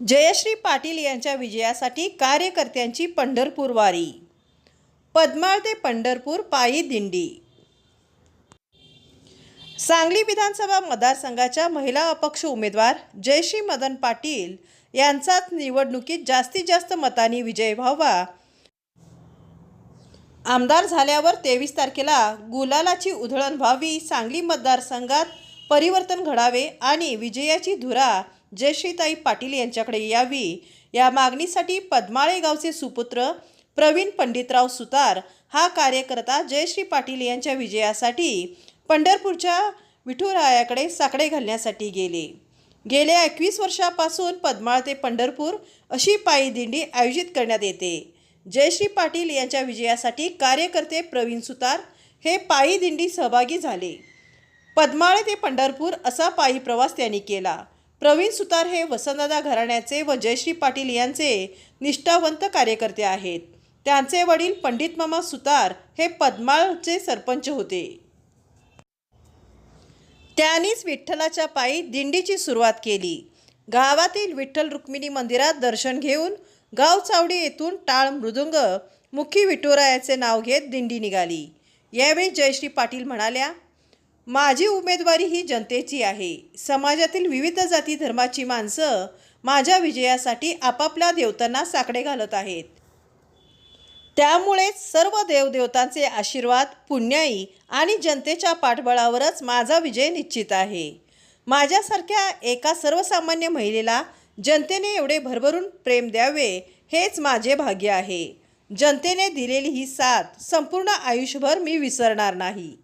जयश्री पाटील यांच्या विजयासाठी कार्यकर्त्यांची पंढरपूर वारी पद्माळ ते पंढरपूर पायी दिंडी. सांगली विधानसभा मतदारसंघाच्या महिला अपक्ष उमेदवार जयश्री मदन पाटील यांचाच निवडणुकीत जास्तीत जास्त मतांनी विजय व्हावा. आमदार झाल्यावर तेवीस तारखेला गुलालाची उधळण व्हावी सांगली मतदारसंघात परिवर्तन घडावे आणि विजयाची धुरा जयश्रीताई पाटील यांच्याकडे यावी. या मागणीसाठी पद्माळे गावचे सुपुत्र प्रवीण पंडितराव सुतार हा कार्यकर्ता जयश्री पाटील यांच्या विजयासाठी पंढरपूरच्या विठुरायाकडे साकडे घालण्यासाठी गेले. गेल्या एकवीस वर्षापासून पद्माळ ते पंढरपूर अशी पायी दिंडी आयोजित करण्यात येते. जयश्री पाटील यांच्या विजयासाठी कार्यकर्ते प्रवीण सुतार हे पायी दिंडी सहभागी झाले. पद्माळे ते पंढरपूर असा पायी प्रवास त्यांनी केला. प्रवीण सुतार हे वसंतदादा घराण्याचे व जयश्री पाटील यांचे निष्ठावंत कार्यकर्ते आहेत. त्यांचे वडील पंडित मामा सुतार हे पद्माळचे सरपंच होते. त्यांनीच विठ्ठलाच्या पायी दिंडीची सुरुवात केली. गावातील विठ्ठल रुक्मिणी मंदिरात दर्शन घेऊन गावचावडी येथून टाळ मृदुंग मुखी विठोरायाचे नाव घेत दिंडी निघाली. यावेळी जयश्री पाटील म्हणाल्या माझी उमेदवारी ही जनतेची आहे. समाजातील विविध जाती धर्माची माणसं माझ्या विजयासाठी आपापल्या देवतांना साकडे घालत आहेत. त्यामुळेच सर्व देवदेवतांचे आशीर्वाद पुण्याई आणि जनतेच्या पाठबळावरच माझा विजय निश्चित आहे. माझ्यासारख्या एका सर्वसामान्य महिलेला जनतेने एवढे भरभरून प्रेम द्यावे हेच माझे भाग्य आहे. जनतेने दिलेली ही साथ संपूर्ण आयुष्यभर मी विसरणार नाही.